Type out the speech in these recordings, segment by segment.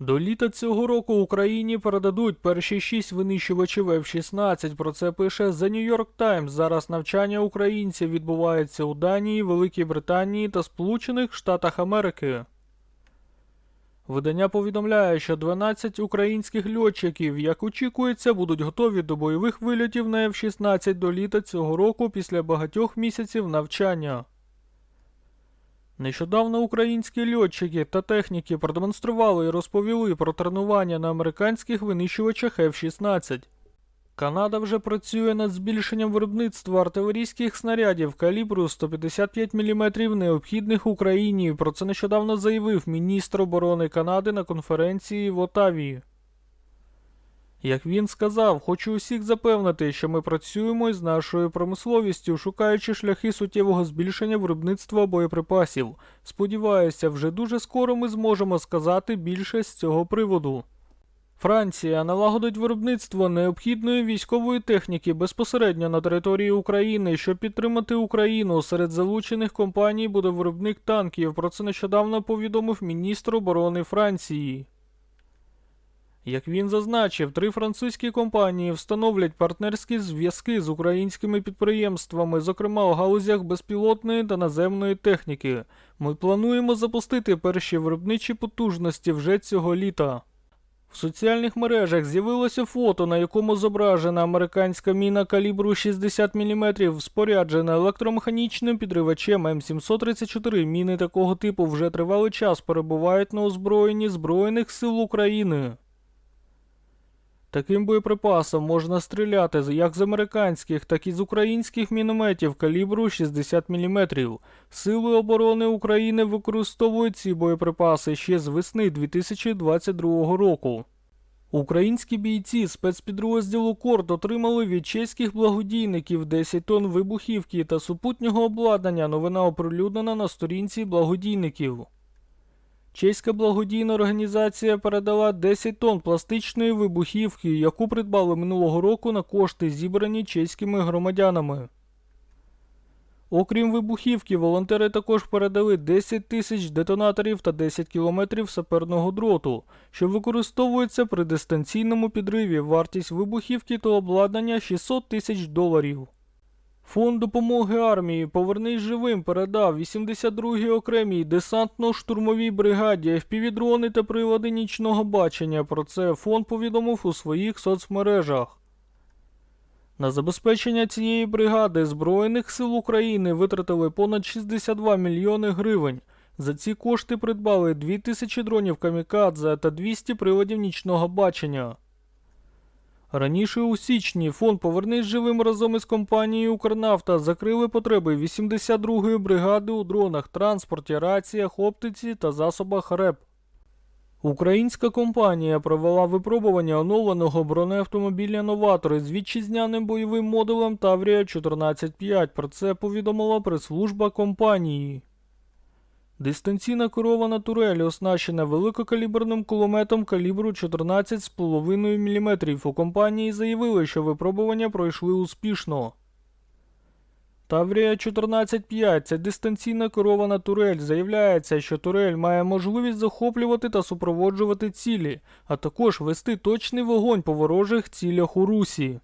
До літа цього року Україні передадуть перші шість винищувачів F-16. Про це пише The New York Times. Зараз навчання українців відбувається у Данії, Великій Британії та Сполучених Штатах Америки. Видання повідомляє, що 12 українських льотчиків, як очікується, будуть готові до бойових вильотів на F-16 до літа цього року після багатьох місяців навчання. Нещодавно українські льотчики та техніки продемонстрували і розповіли про тренування на американських винищувачах F-16. Канада вже працює над збільшенням виробництва артилерійських снарядів калібру 155 мм необхідних Україні. Про це нещодавно заявив міністр оборони Канади на конференції в Отаві. Як він сказав, хочу усіх запевнити, що ми працюємо із нашою промисловістю, шукаючи шляхи суттєвого збільшення виробництва боєприпасів. Сподіваюся, вже дуже скоро ми зможемо сказати більше з цього приводу. Франція налагодить виробництво необхідної військової техніки безпосередньо на території України, щоб підтримати Україну. Серед залучених компаній буде виробник танків. Про це нещодавно повідомив міністр оборони Франції. Як він зазначив, три французькі компанії встановлять партнерські зв'язки з українськими підприємствами, зокрема у галузях безпілотної та наземної техніки. Ми плануємо запустити перші виробничі потужності вже цього літа. В соціальних мережах з'явилося фото, на якому зображена американська міна калібру 60 мм, споряджена електромеханічним підривачем М734. Міни такого типу вже тривалий час перебувають на озброєнні Збройних сил України. Таким боєприпасом можна стріляти як з американських, так і з українських мінометів калібру 60 мм. Сили оборони України використовують ці боєприпаси ще з весни 2022 року. Українські бійці спецпідрозділу Корд отримали від чеських благодійників 10 тонн вибухівки та супутнього обладнання. Новина оприлюднена на сторінці благодійників. Чеська благодійна організація передала 10 тонн пластичної вибухівки, яку придбали минулого року на кошти, зібрані чеськими громадянами. Окрім вибухівки, волонтери також передали 10 тисяч детонаторів та 10 кілометрів саперного дроту, що використовується при дистанційному підриві. Вартість вибухівки та обладнання 600 тисяч доларів. Фонд допомоги армії Повернись живим передав 82-й окремій десантно-штурмовій бригаді FPV-дрони та прилади нічного бачення. Про це фонд повідомив у своїх соцмережах. На забезпечення цієї бригади Збройних сил України витратили понад 62 мільйони гривень. За ці кошти придбали 2000 дронів камікадзе та 200 приладів нічного бачення. Раніше у січні фонд Повернись живим разом із компанією Укрнафта закрили потреби 82-ї бригади у дронах, транспорті, раціях, оптиці та засобах РЕП. Українська компанія провела випробування оновленого бронеавтомобіля Новатор з вітчизняним бойовим модулем Таврія 14.5. Про це повідомила прес-служба компанії. Дистанційна керована турель оснащена великокаліберним кулеметом калібру 14,5 мм. У компанії заявили, що випробування пройшли успішно. Таврія 14.5 це дистанційна керована турель. Заявляється, що турель має можливість захоплювати та супроводжувати цілі, а також вести точний вогонь по ворожих цілях у русі.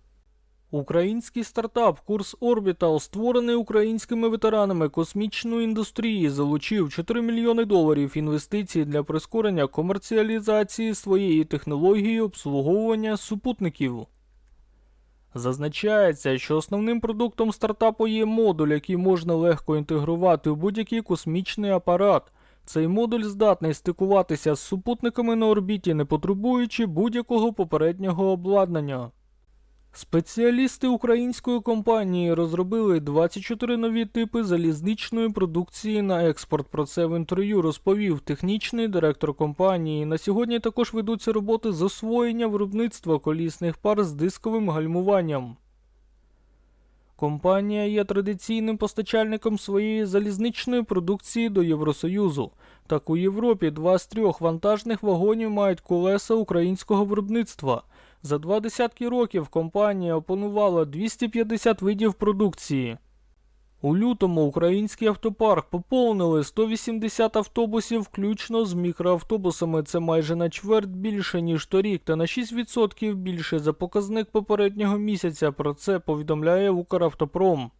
Український стартап Курс Orbital, створений українськими ветеранами космічної індустрії, залучив 4 мільйони доларів інвестицій для прискорення комерціалізації своєї технології обслуговування супутників. Зазначається, що основним продуктом стартапу є модуль, який можна легко інтегрувати у будь-який космічний апарат. Цей модуль здатний стикуватися з супутниками на орбіті, не потребуючи будь-якого попереднього обладнання. Спеціалісти української компанії розробили 24 нові типи залізничної продукції на експорт. Про це в інтерв'ю розповів технічний директор компанії. На сьогодні також ведуться роботи з освоєння виробництва колісних пар з дисковим гальмуванням. Компанія є традиційним постачальником своєї залізничної продукції до Євросоюзу. Так у Європі два з трьох вантажних вагонів мають колеса українського виробництва. За два десятки років компанія опанувала 250 видів продукції. У лютому український автопарк поповнили 180 автобусів, включно з мікроавтобусами. Це майже на чверть більше, ніж торік, та на 6% більше за показник попереднього місяця. Про це повідомляє Укравтопром.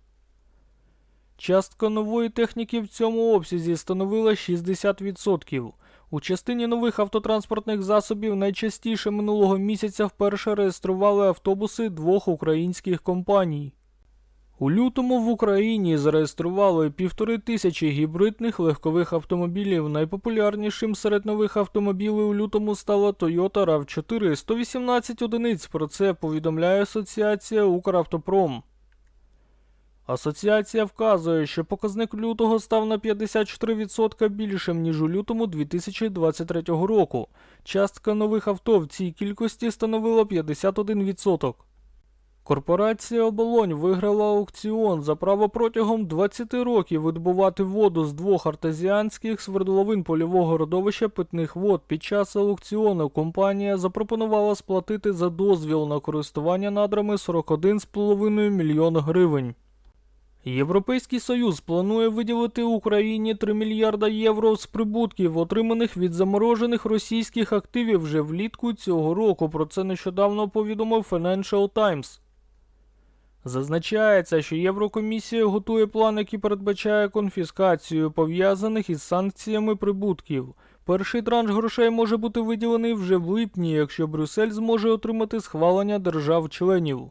Частка нової техніки в цьому обсязі становила 60%. У частині нових автотранспортних засобів найчастіше минулого місяця вперше реєстрували автобуси двох українських компаній. У лютому в Україні зареєстрували півтори тисячі гібридних легкових автомобілів. Найпопулярнішим серед нових автомобілів у лютому стала Toyota RAV4 118 одиниць. Про це повідомляє Асоціація Укравтопром. Асоціація вказує, що показник лютого став на 54% більшим, ніж у лютому 2023 року. Частка нових авто в цій кількості становила 51%. Корпорація Оболонь виграла аукціон за право протягом 20 років видобувати воду з двох артезіанських свердловин польового родовища питних вод. Під час аукціону компанія запропонувала сплатити за дозвіл на користування надрами 41,5 мільйон гривень. Європейський Союз планує виділити Україні 3 мільярда євро з прибутків, отриманих від заморожених російських активів вже влітку цього року. Про це нещодавно повідомив Financial Times. Зазначається, що Єврокомісія готує план, який передбачає конфіскацію пов'язаних із санкціями прибутків. Перший транш грошей може бути виділений вже в липні, якщо Брюссель зможе отримати схвалення держав-членів.